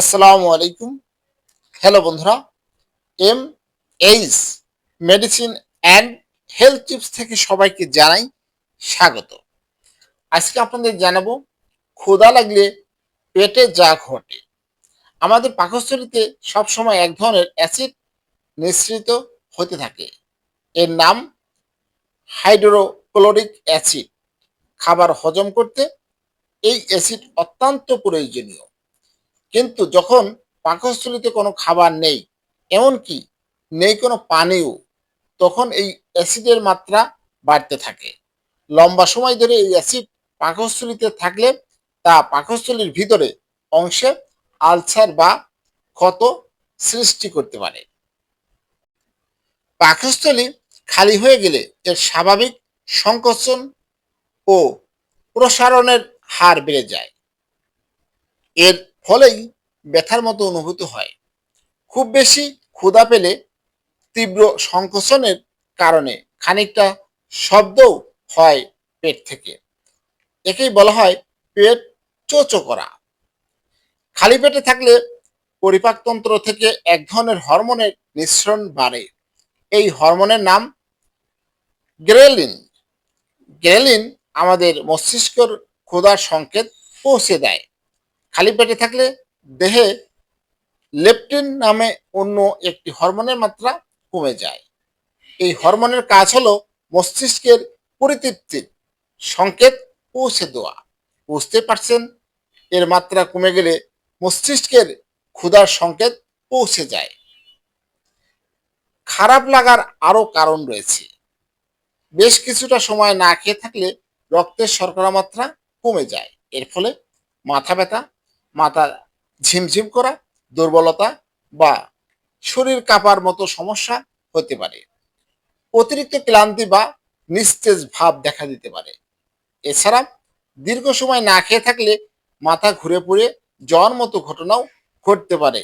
আসসালামু আলাইকুম। হ্যালো বন্ধুরা M H medicine and health tips থেকে সবাইকে জানাই স্বাগত। আজকে আপনাদের জানাব, ক্ষুধা লাগলে পেটে যা ঘটে। আমাদের পাকস্থলীতে সবসময় এক ধরনের অ্যাসিড নিঃসৃত হতে থাকে। এর নাম হাইড্রোক্লোরিক অ্যাসিড। খাবার হজম করতে এই অ্যাসিড অত্যন্ত প্রয়োজনীয়। কিন্তু যখন পাকস্থলীতে কোনো খাবার নেই এমনকি নেই কোনো পানিও, তখন এই অ্যাসিডের মাত্রা বাড়তে থাকে। লম্বা সময় ধরে এই অ্যাসিড পাকস্থলীতে থাকলে তা পাকস্থলীর ভিতরে অংশে আলসার বা ক্ষত সৃষ্টি করতে পারে। পাকস্থলী খালি হয়ে গেলে এর স্বাভাবিক সংকোচন ও প্রসারণের হার বেড়ে যায়। এর ফলেই ব্যথার মতো অনুভূত হয়। খুব বেশি ক্ষুধা পেলে তীব্র সংকোচনের কারণে খানিকটা শব্দও হয় পেট থেকে। একেই বলা হয় পেট চোচো করা। খালি পেটে থাকলে পরিপাকতন্ত্র থেকে এক ধরনের হরমোনের মিশ্রণ বাড়ে। এই হরমোনের নাম গ্রেলিন। গ্রেলিন আমাদের মস্তিষ্কর ক্ষুধার সংকেত পৌঁছে দেয়। খালি পেটে থাকলে দেহে লেপটিন নামে অন্য একটি হরমোনের মাত্রা কমে যায়। এই হরমোনের কাজ হলো মস্তিষ্কের পরিতৃপ্তির সংকেত পৌঁছে দেওয়া। বুঝতে পারছেন? এর মাত্রা কমে গেলে মস্তিষ্কের ক্ষুধার সংকেত পৌঁছে যায়। খারাপ লাগার আরও কারণ রয়েছে। বেশ কিছুটা সময় না খেয়ে থাকলে রক্তের শর্করা মাত্রা কমে যায়। এর ফলে মাথা ব্যথা মাথা ঝিমঝিম করা, দুর্বলতা বা শরীর কাঁপার মতো সমস্যা হতে পারে। অতিরিক্ত ক্লান্তি বা নিস্তেজ ভাব দেখা দিতে পারে। এছাড়া দীর্ঘ সময় না খেয়ে থাকলে মাথা ঘুরে পড়ে জ্বর মতো ঘটনাও ঘটতে পারে।